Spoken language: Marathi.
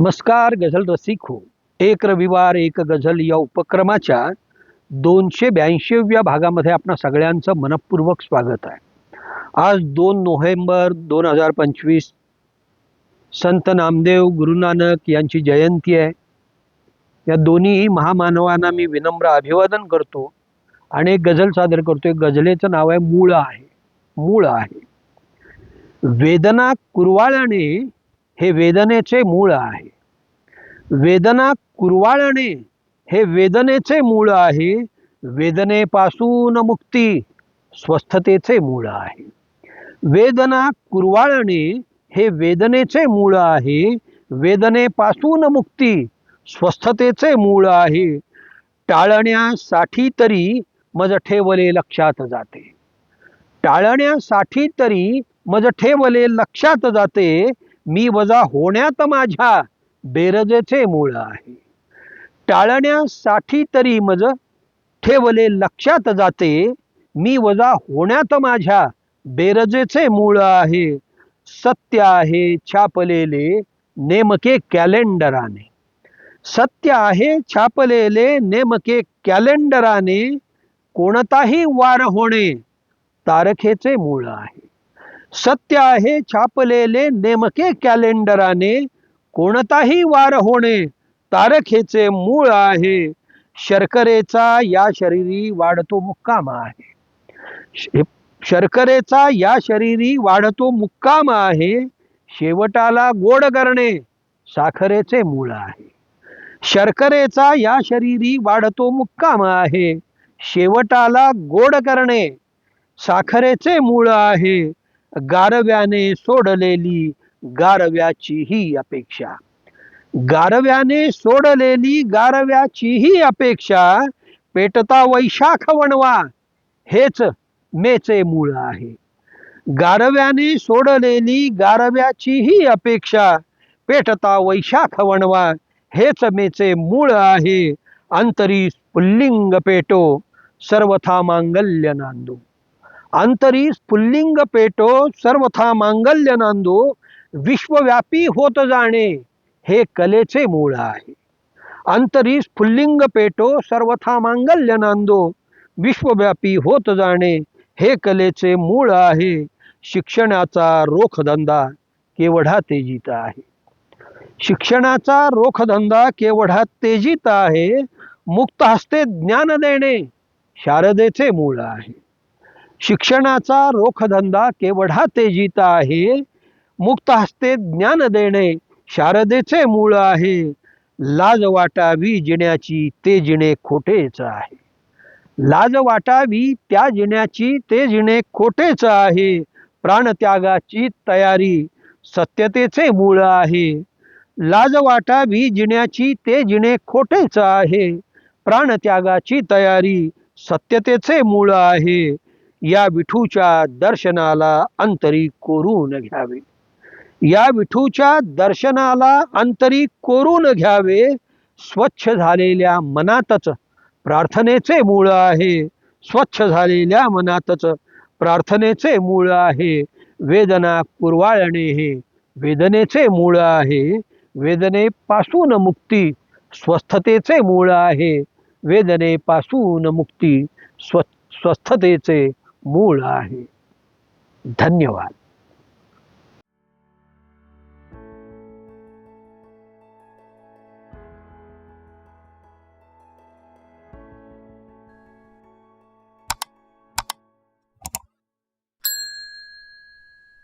नमस्कार गझल रसिको हो. एक रविवार एक गझल या उपक्रमाच्या दोनशे ब्याऐंशीव्या भागामध्ये आपणा सगळ्यांचं मनपूर्वक स्वागत आहे. आज दोन नोव्हेंबर दोन हजार पंचवीस संत नामदेव गुरुनानक यांची जयंती आहे. या दोन्ही महामानवांना मी विनम्र अभिवादन करतो आणि एक गझल सादर करतोय. गझलेचं नाव आहे मूळ आहे. मूळ आहे. वेदना कुरवाळाने हे वेदनेचे मूळ आहे. वेदना कुरवाळणे हे वेदनेचे मूळ आहे. वेदनेपासून मुक्ती स्वस्थतेचे मूळ आहे. वेदना कुरवाळणे हे वेदनेचे मूळ आहे. वेदनेपासून मुक्ती स्वस्थतेचे मूळ आहे. टाळण्यासाठी तरी मज ठेवले लक्षात जाते. टाळण्यासाठी तरी मज ठेवले लक्षात जाते. मी वजा होण्यात माझ्या बेरजेचे मूळ आहे. टाळण्यासाठी तरी मज ठेवले लक्षात जाते. मी वजा होण्यात माझ्या बेरजेचे मूळ आहे. सत्य आहे छापलेले नेमके कॅलेंडराने. सत्य आहे छापलेले नेमके कॅलेंडराने कोणताही वार होणे तारखेचे मूळ आहे. सत्य आहे छापलेले नेमके कॅलेंडराने. कोणताही वार होणे तारखेचे मूळ आहे. शर्करेचा या शरीरी वाढतो मुक्काम आहे. शर्करेचा या शरीरी वाढतो मुक्काम आहे. शेवटाला गोड करणे साखरेचे मूळ आहे. शर्करेचा या शरीरी वाढतो मुक्काम आहे. शेवटाला गोड करणे साखरेचे मूळ आहे. गारव्याने सोडलेली गारव्याची ही अपेक्षा. गारव्याने सोडलेली गारव्याची ही अपेक्षा पेटता वैशाख वणवा हेच मेचे मूळ आहे. गारव्याने सोडलेली गारव्याची ही अपेक्षा पेटता वैशाख वणवा हेच मेचे मूळ आहे. अंतरी पुल्लिंग पेटो सर्वथा मांगल्य नांदो. अंतरी स्फुल्लिंग पेटो सर्वथा मांगल्य नांदो विश्वव्यापी होत जाणे हे कलेचे मूळ आहे. अंतरी स्फुल्लिंग पेटो सर्वथा मांगल्य नांदो विश्वव्यापी होत जाणे हे कलेचे मूळ आहे. शिक्षणाचा रोखधंदा केवढा तेजीत आहे. शिक्षणाचा रोखधंदा केवढा तेजीत आहे मुक्त हस्ते ज्ञान देणे शारदेचे मूळ आहे. शिक्षणाचा रोखधंदा केवढा तेजीत आहे? मुक्त हस्ते ज्ञान देणे शारदेचे मूळ आहे. लाज वाटावी जिण्याची ते जिणे खोटेच आहे. लाज वाटावी त्या जिण्याची ते जिणे खोटेच आहे. प्राणत्यागाची तयारी सत्यतेचे मूळ आहे. लाज वाटावी जिण्याची ते जिणे खोटेच आहे. प्राणत्यागाची तयारी सत्यतेचे मूळ आहे. या विठूच्या दर्शनाला अंतरी कोरून घ्यावे. या विठूच्या दर्शनाला अंतरी कोरून घ्यावे स्वच्छ झालेल्या मनातच प्रार्थनेचे मूळ आहे. स्वच्छ झालेल्या मनातच प्रार्थनेचे मूळ आहे. वेदना पुरवाळणे हे वेदनेचे मूळ आहे. वेदनेपासून मुक्ती स्वस्थतेचे मूळ आहे. वेदनेपासून मुक्ती स्व स्वस्थतेचे मूळ आहे. धन्यवाद.